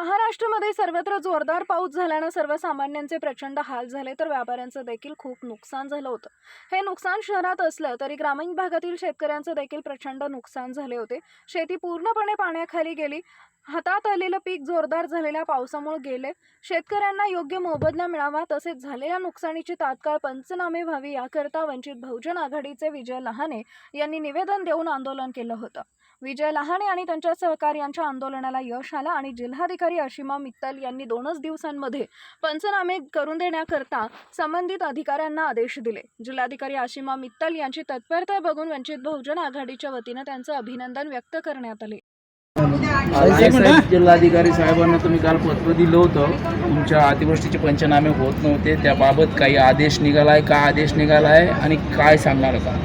महाराष्ट्रामध्ये सर्वत्र जोरदार पाऊस झाल्यानं सर्वसामान्यांचे प्रचंड हाल झाले तर व्यापाऱ्यांचं देखील खूप नुकसान झालं होतं. हे नुकसान शहरात असलं तरी ग्रामीण भागातील शेतकऱ्यांचं देखील प्रचंड नुकसान झाले होते. शेती पूर्णपणे पाण्याखाली गेली. हातात आलेलं पीक जोरदार झालेल्या पावसामुळे गेले. शेतकऱ्यांना योग्य मोबदला मिळावा तसेच झालेल्या नुकसानीची तात्काळ पंचनामे व्हावी याकरता वंचित बहुजन आघाडीचे विजय लहाने यांनी निवेदन देऊन आंदोलन केलं होतं. विजय लहाने आणि त्यांच्या सहकार्यांच्या आंदोलनाला यश आलं आणि जिल्हाधिकारी अशिमा मित्तल यांनी दोनच दिवसांमध्ये पंचनामे करून देण्याकरता संबंधित अधिकाऱ्यांना आदेश दिले. जिल्हाधिकारी आशिमा मित्तल यांची तत्परता बघून वंचित बहुजन आघाडीच्या वतीनं त्यांचं अभिनंदन व्यक्त करण्यात आले. जिल्हाधिकारी साहेबांना तुम्ही काल पत्र दिलं होतं. तुमच्या अतिवृष्टीचे पंचनामे होत नव्हते. त्याबाबत काही आदेश निघाला आहे का? आदेश निघाला आहे आणि काय सांगणार का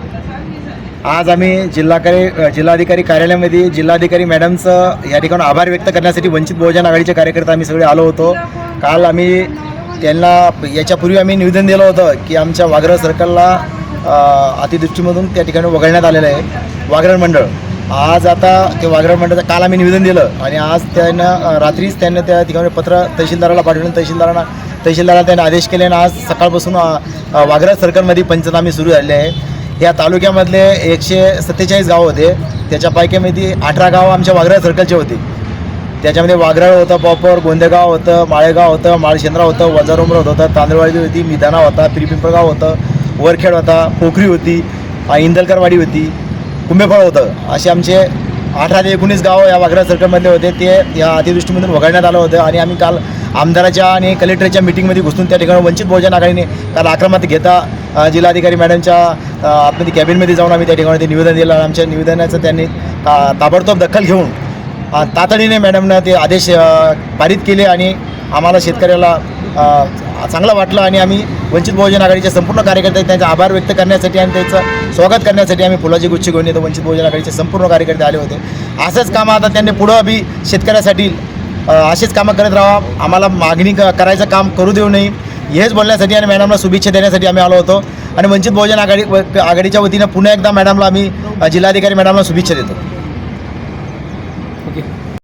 आज आम्ही जिल्हाकारी जिल्हाधिकारी कार्यालयामध्ये जिल्हाधिकारी मॅडमचं या ठिकाणी आभार व्यक्त करण्यासाठी वंचित बहुजन आघाडीचे कार्यकर्ते आम्ही सगळे आलो होतो. काल आम्ही त्यांना याच्यापूर्वी आम्ही निवेदन दिलं होतं की आमच्या वागरं सर्कलला अतिदृष्टीमधून त्या ठिकाणी वगळण्यात आलेलं आहे वाघरण मंडळ. आज आता ते वाघरण मंडळाचं काल आम्ही निवेदन दिलं आणि आज त्यांना रात्रीच त्यांना त्या ठिकाणी पत्र तहसीलदाराला पाठवलं तहसीलदारांना तहसीलदाराला त्यांनी आदेश केले आणि आज सकाळपासून अ, सर्कलमध्ये पंचनामे सुरू झालेले आहे. या तालुक्यामधले एकशे सत्तेचाळीस गावं होते. त्याच्यापैकीमध्ये अठरा गावं आमच्या वाघराळ सर्कलचे होते. त्याच्यामध्ये वाघराळ होतं पॉपर गोंदेगाव होतं माळेगाव होतं माळशेंद्रा होतं वजारोमरत होतं तांदळवाडी होती मिधाना होता पिरपिंपळगाव होतं वरखेड होता पोखरी होती इंदलकरवाडी होती कुंभेफळ होतं. असे आमचे अठरा ते एकोणीस गावं या वाघरा सर्कलमधले होते. ते या अतिवृष्टीमधून वगळण्यात आलं होतं आणि आम्ही काल आमदाराच्या आणि कलेक्टरच्या मिटिंगमध्ये घुसून त्या ठिकाणी वंचित बहुजन आघाडीने काल आक्रमक घेता जिल्हाधिकारी मॅडमच्या अ, कॅबिनमध्ये जाऊन आम्ही त्या ठिकाणी ते निवेदन दिलं. आमच्या निवेदनाचं त्यांनी ता ताबडतोब दखल घेऊन तातडीने मॅडमनं ते आदेश पारित केले आणि आम्हाला शेतकऱ्याला चांगलं वाटलं आणि आम्ही वंचित बहुजन आघाडीचे संपूर्ण कार्यकर्ते त्यांचा आभार व्यक्त करण्यासाठी आणि त्याचं स्वागत करण्यासाठी आम्ही फुलाची गुच्छ घेऊन येतो. वंचित बहुजन आघाडीचे संपूर्ण कार्यकर्ते आले होते. असंच कामं आता त्यांनी पुढं बी शेतकऱ्यासाठी असेच कामं करत राहा आम्हाला मागणी क- करायचं काम करू देऊ नये. हेच बोलण्यासाठी आणि मॅडमला शुभेच्छा देण्यासाठी आम्ही आलो होतो. आणि वंचित बहुजन आघाडी व- आघाडीच्या वतीनं पुन्हा एकदा मॅडमला आम्ही जिल्हाधिकारी मॅडमला शुभेच्छा देतो.